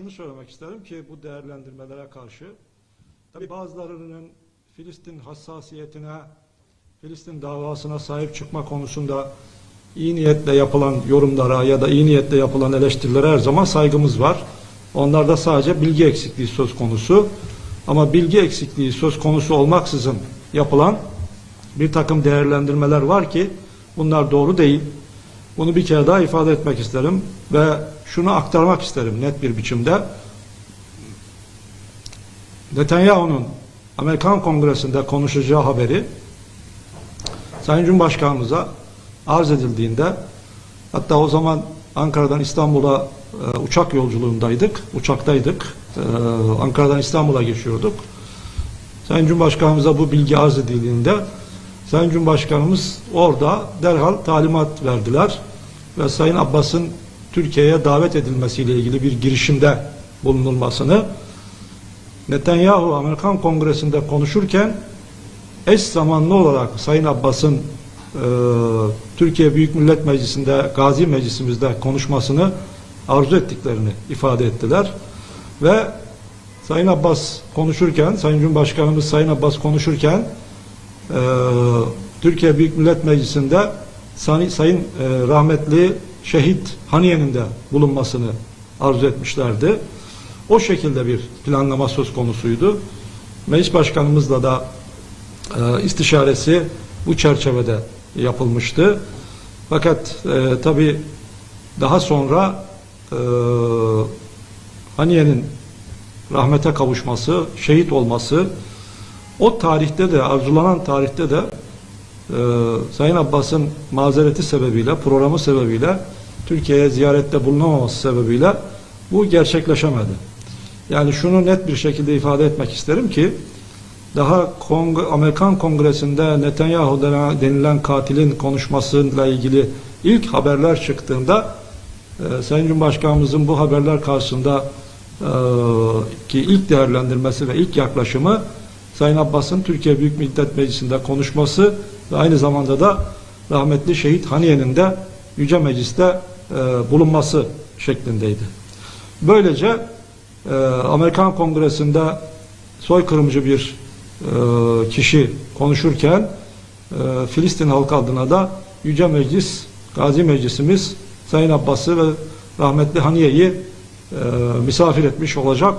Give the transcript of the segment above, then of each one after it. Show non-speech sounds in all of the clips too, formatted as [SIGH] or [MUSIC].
Şunu söylemek isterim ki bu değerlendirmelere karşı tabi bazılarının Filistin hassasiyetine, Filistin davasına sahip çıkma konusunda iyi niyetle yapılan yorumlara ya da iyi niyetle yapılan eleştirilere her zaman saygımız var. Onlarda sadece bilgi eksikliği söz konusu. Ama bilgi eksikliği söz konusu olmaksızın yapılan bir takım değerlendirmeler var ki bunlar doğru değil. Bunu bir kere daha ifade etmek isterim ve şunu aktarmak isterim net bir biçimde. Netanyahu'nun Amerikan Kongresi'nde konuşacağı haberi Sayın Cumhurbaşkanımıza arz edildiğinde hatta o zaman Ankara'dan İstanbul'a e, uçak yolculuğundaydık, uçaktaydık. E, Ankara'dan İstanbul'a geçiyorduk. Sayın Cumhurbaşkanımıza bu bilgi arz edildiğinde Sayın Cumhurbaşkanımız orada derhal talimat verdiler ve Sayın Abbas'ın Türkiye'ye davet edilmesiyle ilgili bir girişimde bulunulmasını Netanyahu Amerikan Kongresi'nde konuşurken eş zamanlı olarak Sayın Abbas'ın e, Türkiye Büyük Millet Meclisi'nde Gazi Meclisimizde konuşmasını arzu ettiklerini ifade ettiler. Ve Sayın Abbas konuşurken Sayın Cumhurbaşkanımız Sayın Abbas konuşurken e, Türkiye Büyük Millet Meclisi'nde Sayın, e, rahmetli şehit Haniye'nin de bulunmasını arzu etmişlerdi. O şekilde bir planlama söz konusuydu. Meclis Başkanımızla da e, istişaresi bu çerçevede yapılmıştı. Fakat e, tabi daha sonra e, Haniye'nin rahmete kavuşması, şehit olması o tarihte de arzulanan tarihte de e, Sayın Abbas'ın mazereti sebebiyle, programı sebebiyle Türkiye'ye ziyarette bulunamaması sebebiyle bu gerçekleşemedi. Yani şunu net bir şekilde ifade etmek isterim ki daha Kong Amerikan Kongresi'nde Netanyahu denilen katilin konuşmasıyla ilgili ilk haberler çıktığında e, Sayın Cumhurbaşkanımızın bu haberler karşısında e, ki ilk değerlendirmesi ve ilk yaklaşımı Sayın Abbas'ın Türkiye Büyük Millet Meclisi'nde konuşması ve aynı zamanda da rahmetli şehit Haniye'nin de Yüce Meclis'te e, bulunması şeklindeydi. Böylece e, Amerikan Kongresi'nde soykırımcı bir e, kişi konuşurken e, Filistin halkı adına da Yüce Meclis, Gazi Meclisimiz Sayın Abbas'ı ve rahmetli Haniye'yi e, misafir etmiş olacak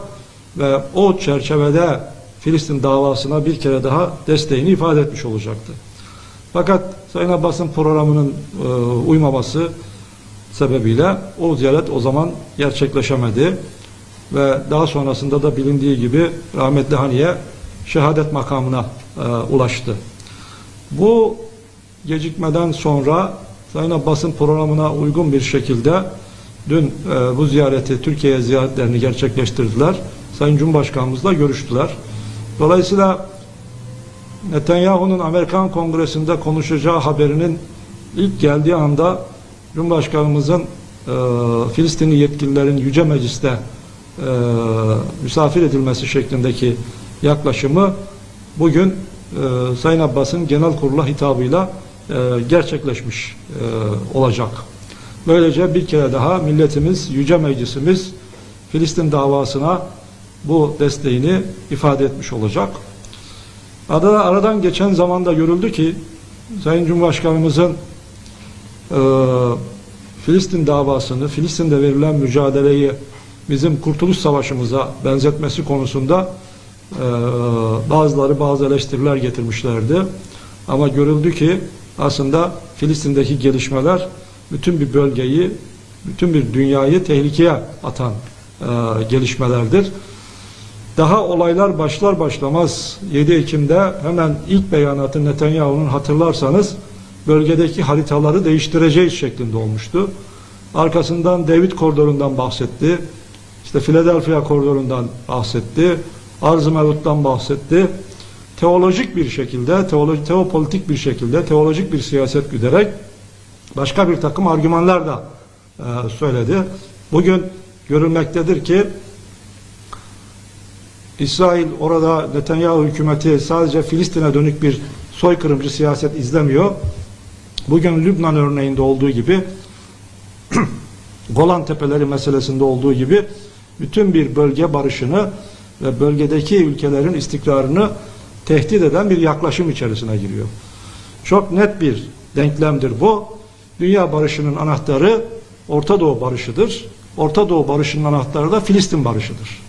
ve o çerçevede Filistin davasına bir kere daha desteğini ifade etmiş olacaktı. Fakat Sayın Abbas'ın programının e, uymaması sebebiyle o ziyaret o zaman gerçekleşemedi ve daha sonrasında da bilindiği gibi rahmetli Haniye şehadet makamına e, ulaştı. Bu gecikmeden sonra Sayın Abbas'ın programına uygun bir şekilde dün e, bu ziyareti, Türkiye'ye ziyaretlerini gerçekleştirdiler. Sayın Cumhurbaşkanımızla görüştüler. Dolayısıyla Netanyahu'nun Amerikan Kongresi'nde konuşacağı haberinin ilk geldiği anda Cumhurbaşkanımızın e, Filistinli yetkililerin Yüce Meclis'te e, misafir edilmesi şeklindeki yaklaşımı bugün e, Sayın Abbas'ın genel kurula hitabıyla e, gerçekleşmiş e, olacak. Böylece bir kere daha milletimiz, Yüce Meclisimiz Filistin davasına bu desteğini ifade etmiş olacak. Arada, aradan geçen zamanda görüldü ki Sayın Cumhurbaşkanımızın e, Filistin davasını, Filistin'de verilen mücadeleyi bizim Kurtuluş Savaşımıza benzetmesi konusunda e, bazıları bazı eleştiriler getirmişlerdi. Ama görüldü ki aslında Filistin'deki gelişmeler bütün bir bölgeyi, bütün bir dünyayı tehlikeye atan e, gelişmelerdir. Daha olaylar başlar başlamaz 7 Ekim'de hemen ilk beyanatı Netanyahu'nun hatırlarsanız bölgedeki haritaları değiştireceğiz şeklinde olmuştu. Arkasından David koridorundan bahsetti. İşte Philadelphia koridorundan bahsetti. Arz-ı bahsetti. Teolojik bir şekilde, teoloji, teopolitik bir şekilde, teolojik bir siyaset güderek başka bir takım argümanlar da e, söyledi. Bugün görülmektedir ki İsrail orada Netanyahu hükümeti sadece Filistin'e dönük bir soykırımcı siyaset izlemiyor. Bugün Lübnan örneğinde olduğu gibi [CLEARS THROAT] Golan Tepeleri meselesinde olduğu gibi bütün bir bölge barışını ve bölgedeki ülkelerin istikrarını tehdit eden bir yaklaşım içerisine giriyor. Çok net bir denklemdir bu. Dünya barışının anahtarı Orta Doğu barışıdır. Orta Doğu barışının anahtarı da Filistin barışıdır.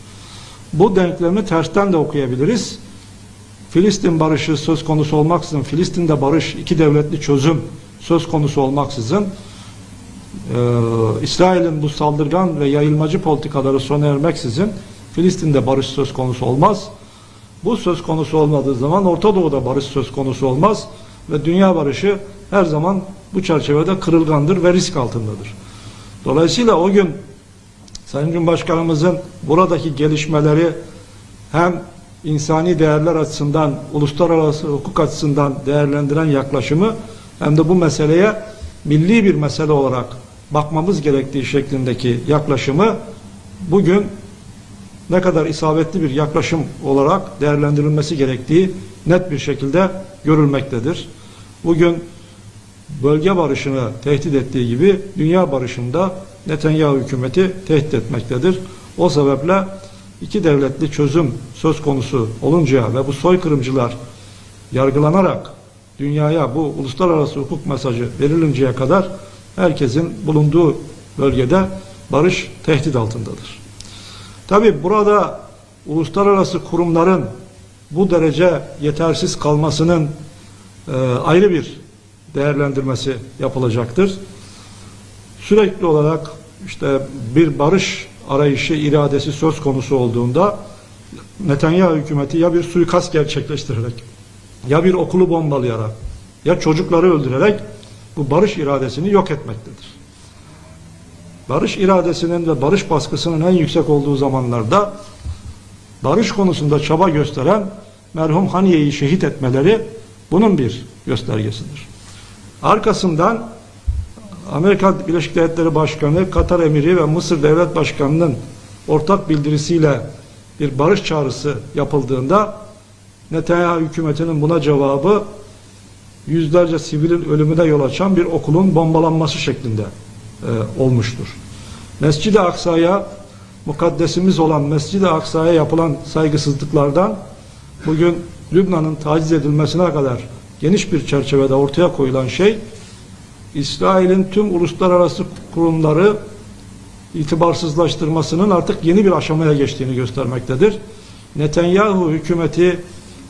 Bu denklemi tersten de okuyabiliriz. Filistin barışı söz konusu olmaksızın, Filistin'de barış, iki devletli çözüm söz konusu olmaksızın e, İsrail'in bu saldırgan ve yayılmacı politikaları sona ermeksizin Filistin'de barış söz konusu olmaz. Bu söz konusu olmadığı zaman Orta Doğu'da barış söz konusu olmaz ve dünya barışı her zaman bu çerçevede kırılgandır ve risk altındadır. Dolayısıyla o gün Sayın Cumhurbaşkanımızın buradaki gelişmeleri hem insani değerler açısından, uluslararası hukuk açısından değerlendiren yaklaşımı hem de bu meseleye milli bir mesele olarak bakmamız gerektiği şeklindeki yaklaşımı bugün ne kadar isabetli bir yaklaşım olarak değerlendirilmesi gerektiği net bir şekilde görülmektedir. Bugün bölge barışını tehdit ettiği gibi dünya barışında Netanyahu hükümeti tehdit etmektedir. O sebeple iki devletli çözüm söz konusu olunca ve bu soykırımcılar yargılanarak dünyaya bu uluslararası hukuk mesajı verilinceye kadar herkesin bulunduğu bölgede barış tehdit altındadır. Tabi burada uluslararası kurumların bu derece yetersiz kalmasının e, ayrı bir değerlendirmesi yapılacaktır. Sürekli olarak işte bir barış arayışı iradesi söz konusu olduğunda Netanyahu hükümeti ya bir suikast gerçekleştirerek ya bir okulu bombalayarak ya çocukları öldürerek bu barış iradesini yok etmektedir. Barış iradesinin ve barış baskısının en yüksek olduğu zamanlarda barış konusunda çaba gösteren merhum Haniye'yi şehit etmeleri bunun bir göstergesidir. Arkasından Amerika Birleşik Devletleri Başkanı, Katar Emiri ve Mısır Devlet Başkanı'nın ortak bildirisiyle bir barış çağrısı yapıldığında Netanyahu hükümetinin buna cevabı yüzlerce sivilin ölümüne yol açan bir okulun bombalanması şeklinde e, olmuştur. Mescid-i Aksa'ya mukaddesimiz olan Mescid-i Aksa'ya yapılan saygısızlıklardan bugün Lübnan'ın taciz edilmesine kadar geniş bir çerçevede ortaya koyulan şey İsrail'in tüm uluslararası kurumları itibarsızlaştırmasının artık yeni bir aşamaya geçtiğini göstermektedir. Netanyahu hükümeti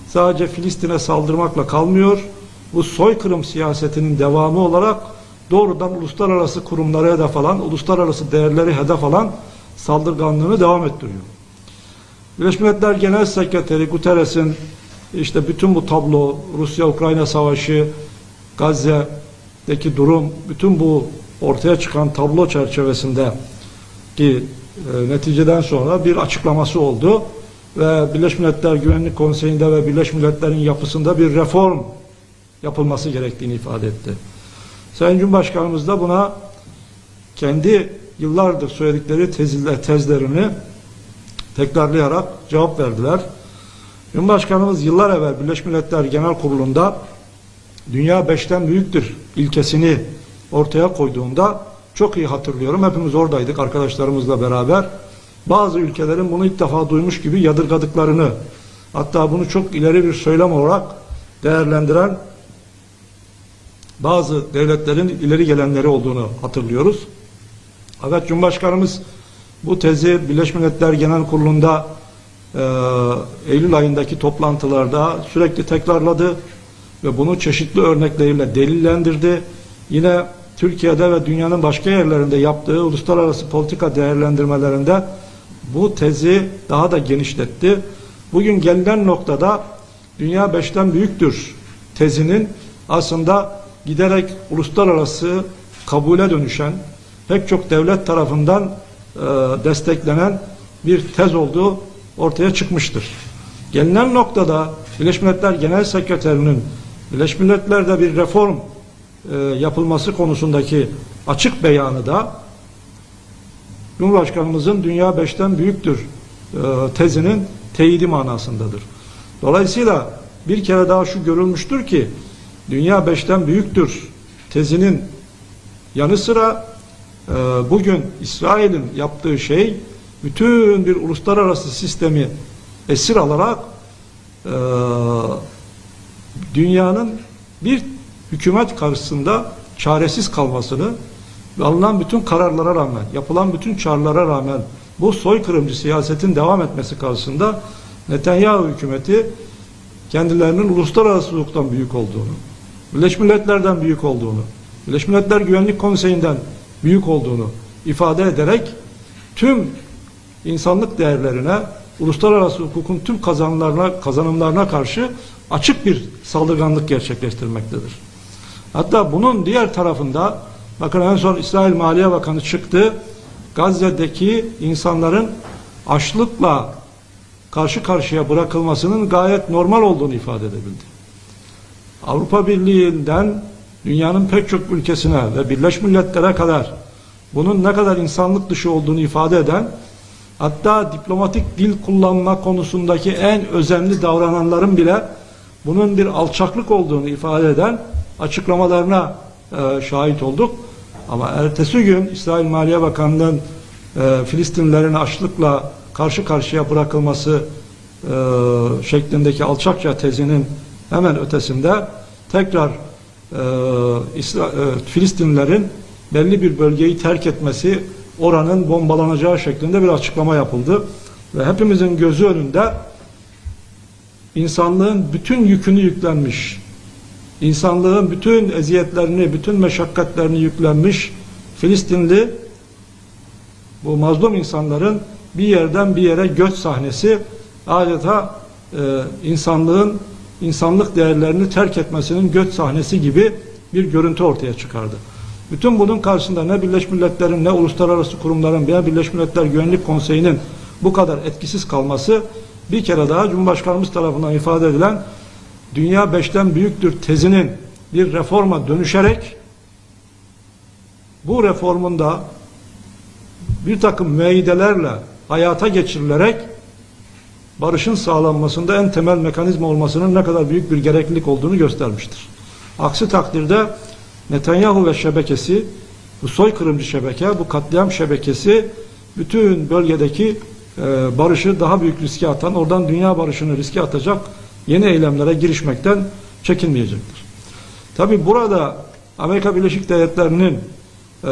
sadece Filistin'e saldırmakla kalmıyor. Bu soykırım siyasetinin devamı olarak doğrudan uluslararası kurumları hedef alan, uluslararası değerleri hedef alan saldırganlığını devam ettiriyor. Birleşmiş Milletler Genel Sekreteri Guterres'in işte bütün bu tablo, Rusya-Ukrayna savaşı, Gazze'deki durum, bütün bu ortaya çıkan tablo çerçevesinde ki e, neticeden sonra bir açıklaması oldu ve Birleşmiş Milletler Güvenlik Konseyi'nde ve Birleşmiş Milletler'in yapısında bir reform yapılması gerektiğini ifade etti. Sayın Cumhurbaşkanımız da buna kendi yıllardır söyledikleri tezler, tezlerini tekrarlayarak cevap verdiler. Cumhurbaşkanımız yıllar evvel Birleşmiş Milletler Genel Kurulu'nda dünya beşten büyüktür ilkesini ortaya koyduğunda çok iyi hatırlıyorum. Hepimiz oradaydık arkadaşlarımızla beraber. Bazı ülkelerin bunu ilk defa duymuş gibi yadırgadıklarını hatta bunu çok ileri bir söylem olarak değerlendiren bazı devletlerin ileri gelenleri olduğunu hatırlıyoruz. Evet Cumhurbaşkanımız bu tezi Birleşmiş Milletler Genel Kurulu'nda e, Eylül ayındaki toplantılarda sürekli tekrarladı ve bunu çeşitli örnekleriyle delillendirdi. Yine Türkiye'de ve dünyanın başka yerlerinde yaptığı uluslararası politika değerlendirmelerinde bu tezi daha da genişletti. Bugün gelinen noktada dünya beşten büyüktür tezinin aslında giderek uluslararası kabule dönüşen pek çok devlet tarafından e, desteklenen bir tez olduğu ortaya çıkmıştır. Gelinen noktada Birleşmiş Milletler Genel Sekreterinin Birleşmiş Milletler'de bir reform e, yapılması konusundaki açık beyanı da Cumhurbaşkanımızın dünya beşten büyüktür e, tezinin teyidi manasındadır. Dolayısıyla bir kere daha şu görülmüştür ki dünya beşten büyüktür tezinin yanı sıra e, bugün İsrail'in yaptığı şey bütün bir uluslararası sistemi esir alarak e, dünyanın bir hükümet karşısında çaresiz kalmasını alınan bütün kararlara rağmen, yapılan bütün çağrılara rağmen bu soykırımcı siyasetin devam etmesi karşısında Netanyahu hükümeti kendilerinin uluslararası hukuktan büyük olduğunu, Birleşmiş Milletler'den büyük olduğunu, Birleşmiş Milletler Güvenlik Konseyi'nden büyük olduğunu ifade ederek tüm insanlık değerlerine, uluslararası hukukun tüm kazanımlarına, kazanımlarına karşı açık bir saldırganlık gerçekleştirmektedir. Hatta bunun diğer tarafında bakın en son İsrail Maliye Bakanı çıktı. Gazze'deki insanların açlıkla karşı karşıya bırakılmasının gayet normal olduğunu ifade edebildi. Avrupa Birliği'nden dünyanın pek çok ülkesine ve Birleşmiş Milletler'e kadar bunun ne kadar insanlık dışı olduğunu ifade eden hatta diplomatik dil kullanma konusundaki en özenli davrananların bile bunun bir alçaklık olduğunu ifade eden açıklamalarına e, şahit olduk. Ama ertesi gün İsrail Maliye Bakanı'nın e, Filistinlilerin açlıkla karşı karşıya bırakılması e, şeklindeki alçakça tezinin hemen ötesinde tekrar e, İsra, e, Filistinlilerin belli bir bölgeyi terk etmesi oranın bombalanacağı şeklinde bir açıklama yapıldı. Ve hepimizin gözü önünde insanlığın bütün yükünü yüklenmiş, insanlığın bütün eziyetlerini, bütün meşakkatlerini yüklenmiş Filistinli bu mazlum insanların bir yerden bir yere göç sahnesi adeta e, insanlığın insanlık değerlerini terk etmesinin göç sahnesi gibi bir görüntü ortaya çıkardı. Bütün bunun karşısında ne Birleşmiş Milletler'in ne uluslararası kurumların veya Birleşmiş Milletler Güvenlik Konseyi'nin bu kadar etkisiz kalması bir kere daha Cumhurbaşkanımız tarafından ifade edilen dünya beşten büyüktür tezinin bir reforma dönüşerek bu reformun da bir takım müeyyidelerle hayata geçirilerek barışın sağlanmasında en temel mekanizma olmasının ne kadar büyük bir gereklilik olduğunu göstermiştir. Aksi takdirde Netanyahu ve şebekesi, bu soykırımcı şebeke, bu katliam şebekesi bütün bölgedeki e, barışı daha büyük riske atan, oradan dünya barışını riske atacak yeni eylemlere girişmekten çekinmeyecektir. Tabi burada Amerika Birleşik Devletleri'nin e,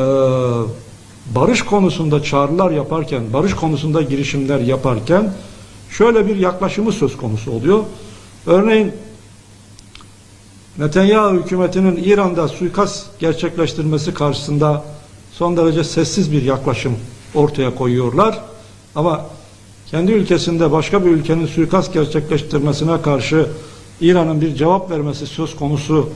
barış konusunda çağrılar yaparken, barış konusunda girişimler yaparken şöyle bir yaklaşımı söz konusu oluyor. Örneğin Netanyahu hükümetinin İran'da suikast gerçekleştirmesi karşısında son derece sessiz bir yaklaşım ortaya koyuyorlar. Ama kendi ülkesinde başka bir ülkenin suikast gerçekleştirmesine karşı İran'ın bir cevap vermesi söz konusu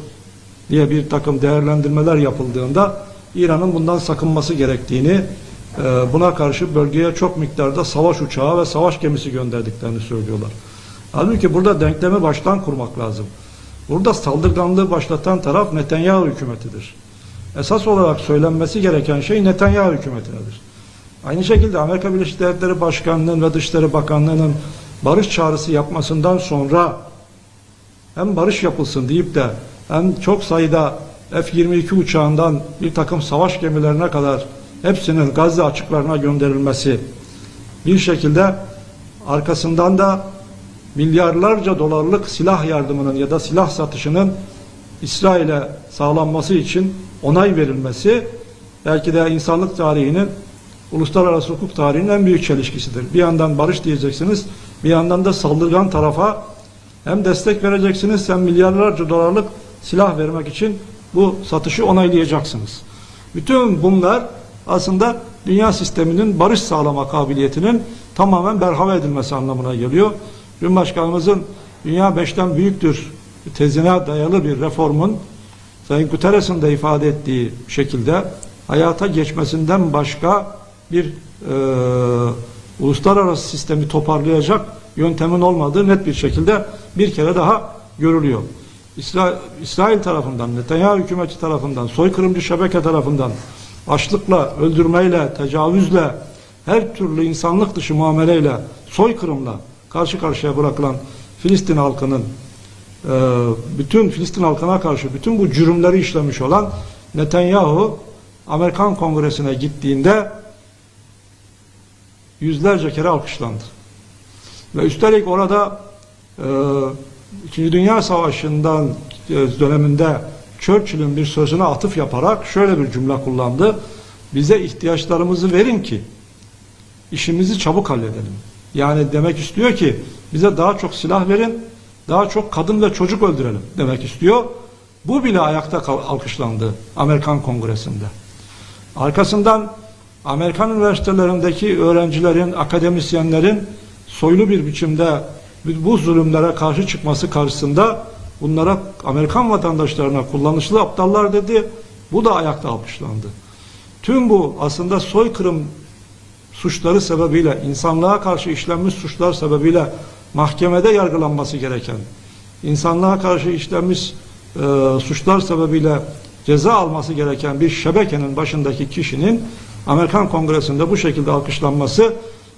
diye bir takım değerlendirmeler yapıldığında İran'ın bundan sakınması gerektiğini e, buna karşı bölgeye çok miktarda savaş uçağı ve savaş gemisi gönderdiklerini söylüyorlar. Halbuki burada denklemi baştan kurmak lazım. Burada saldırganlığı başlatan taraf Netanyahu hükümetidir. Esas olarak söylenmesi gereken şey Netanyahu hükümetinedir. Aynı şekilde Amerika Birleşik Devletleri Başkanlığı'nın ve Dışişleri Bakanlığı'nın barış çağrısı yapmasından sonra hem barış yapılsın deyip de hem çok sayıda F-22 uçağından bir takım savaş gemilerine kadar hepsinin Gazze açıklarına gönderilmesi bir şekilde arkasından da milyarlarca dolarlık silah yardımının ya da silah satışının İsrail'e sağlanması için onay verilmesi belki de insanlık tarihinin uluslararası hukuk tarihinin en büyük çelişkisidir. Bir yandan barış diyeceksiniz, bir yandan da saldırgan tarafa hem destek vereceksiniz hem milyarlarca dolarlık silah vermek için bu satışı onaylayacaksınız. Bütün bunlar aslında dünya sisteminin barış sağlama kabiliyetinin tamamen berhava edilmesi anlamına geliyor. Cumhurbaşkanımızın dünya beşten büyüktür tezine dayalı bir reformun Sayın Guterres'in de ifade ettiği şekilde hayata geçmesinden başka bir e, uluslararası sistemi toparlayacak yöntemin olmadığı net bir şekilde bir kere daha görülüyor. İsra İsrail tarafından, Netanyahu hükümeti tarafından, soykırımcı şebeke tarafından açlıkla, öldürmeyle, tecavüzle, her türlü insanlık dışı muameleyle, soykırımla karşı karşıya bırakılan Filistin halkının e, bütün Filistin halkına karşı bütün bu cürümleri işlemiş olan Netanyahu Amerikan Kongresi'ne gittiğinde yüzlerce kere alkışlandı. Ve üstelik orada e, İkinci Dünya Savaşı'ndan e, döneminde Churchill'in bir sözüne atıf yaparak şöyle bir cümle kullandı. Bize ihtiyaçlarımızı verin ki işimizi çabuk halledelim. Yani demek istiyor ki bize daha çok silah verin, daha çok kadın ve çocuk öldürelim demek istiyor. Bu bile ayakta alkışlandı Amerikan Kongresi'nde. Arkasından Amerikan üniversitelerindeki öğrencilerin, akademisyenlerin soylu bir biçimde bu zulümlere karşı çıkması karşısında bunlara Amerikan vatandaşlarına kullanışlı aptallar dedi. Bu da ayakta alkışlandı. Tüm bu aslında soykırım suçları sebebiyle, insanlığa karşı işlenmiş suçlar sebebiyle mahkemede yargılanması gereken, insanlığa karşı işlenmiş e, suçlar sebebiyle ceza alması gereken bir şebekenin başındaki kişinin Amerikan Kongresi'nde bu şekilde alkışlanması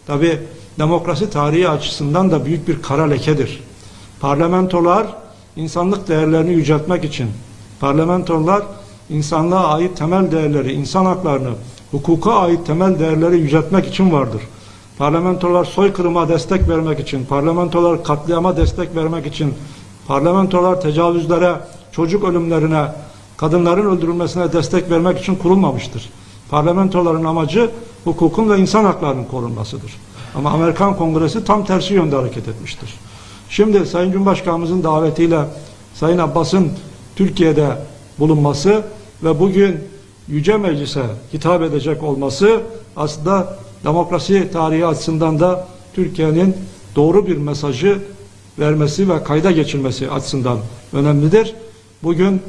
tabi demokrasi tarihi açısından da büyük bir kara lekedir. Parlamentolar insanlık değerlerini yüceltmek için, parlamentolar insanlığa ait temel değerleri, insan haklarını, hukuka ait temel değerleri yüceltmek için vardır. Parlamentolar soykırıma destek vermek için, parlamentolar katliama destek vermek için, parlamentolar tecavüzlere, çocuk ölümlerine, kadınların öldürülmesine destek vermek için kurulmamıştır. Parlamentoların amacı hukukun ve insan haklarının korunmasıdır. Ama Amerikan Kongresi tam tersi yönde hareket etmiştir. Şimdi Sayın Cumhurbaşkanımızın davetiyle Sayın Abbas'ın Türkiye'de bulunması ve bugün Yüce Meclis'e hitap edecek olması aslında demokrasi tarihi açısından da Türkiye'nin doğru bir mesajı vermesi ve kayda geçilmesi açısından önemlidir. Bugün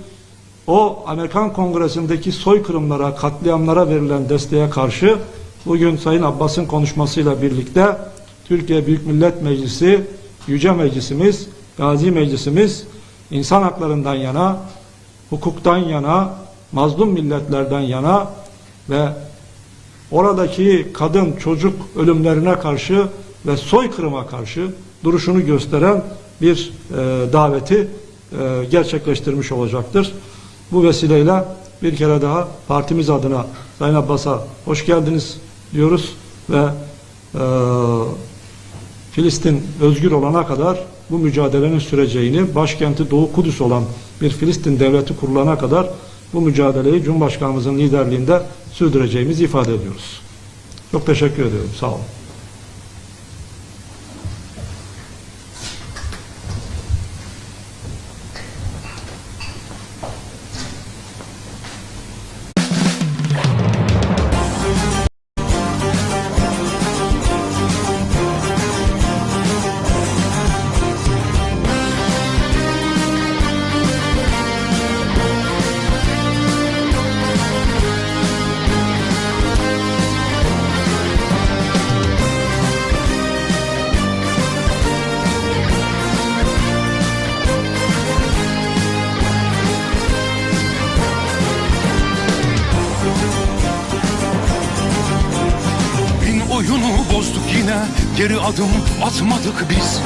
o Amerikan Kongresi'ndeki soykırımlara, katliamlara verilen desteğe karşı bugün Sayın Abbas'ın konuşmasıyla birlikte Türkiye Büyük Millet Meclisi, Yüce Meclisimiz, Gazi Meclisimiz insan haklarından yana, hukuktan yana, mazlum milletlerden yana ve oradaki kadın çocuk ölümlerine karşı ve soykırıma karşı duruşunu gösteren bir e, daveti e, gerçekleştirmiş olacaktır. Bu vesileyle bir kere daha partimiz adına Sayın Abbas'a hoş geldiniz diyoruz ve e, Filistin özgür olana kadar bu mücadelenin süreceğini, başkenti Doğu Kudüs olan bir Filistin devleti kurulana kadar bu mücadeleyi Cumhurbaşkanımızın liderliğinde sürdüreceğimizi ifade ediyoruz. Çok teşekkür ediyorum. Sağ olun. Geri adım atmadık biz.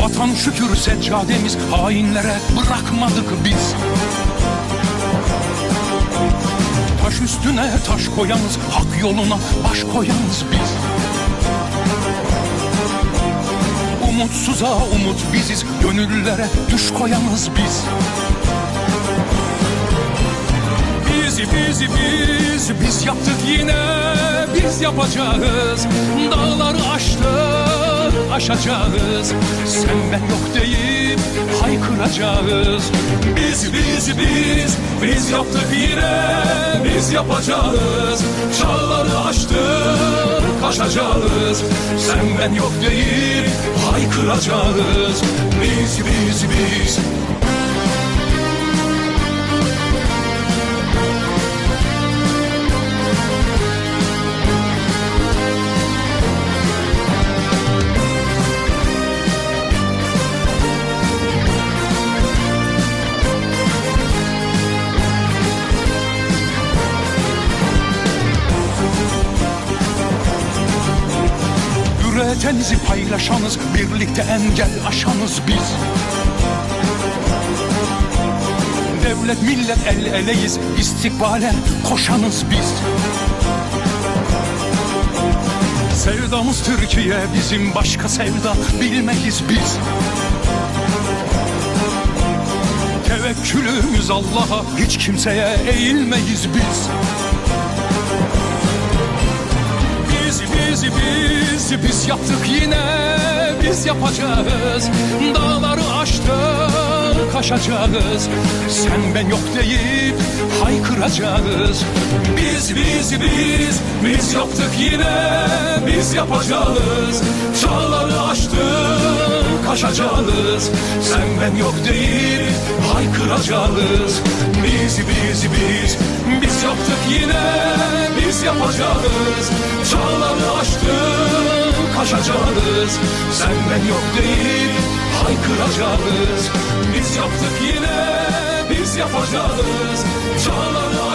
Vatan şükür seccademiz Hainlere bırakmadık biz. Taş üstüne taş koyanız Hak yoluna baş koyanız biz. Umutsuza umut biziz Gönüllere düş koyanız biz. Biz, biz, biz, biz yaptık yine yapacağız. Dağları aştık, aşacağız. Sen ben yok deyip haykıracağız. Biz, biz, biz, biz yaptık yine Biz yapacağız. Çağları aştık, aşacağız Sen ben yok deyip haykıracağız. Biz, biz, biz Üretenizi paylaşanız, birlikte engel aşanız biz. Devlet millet el eleyiz, istikbale koşanız biz. Sevdamız Türkiye bizim başka sevda bilmeyiz biz Tevekkülümüz Allah'a hiç kimseye eğilmeyiz biz Biz biz biz yaptık yine biz yapacağız. Dağları aştık aşacağız Sen ben yok deyip haykıracağız. Biz biz biz biz yaptık yine biz yapacağız. Çağları aştık aşacağız Sen ben yok deyip haykıracağız Biz biz biz biz yaptık yine biz yapacağız. Çağları aştık aşacağız Sen ben yok deyip haykıracağız Biz yaptık yine biz yapacağız. Çağları aştık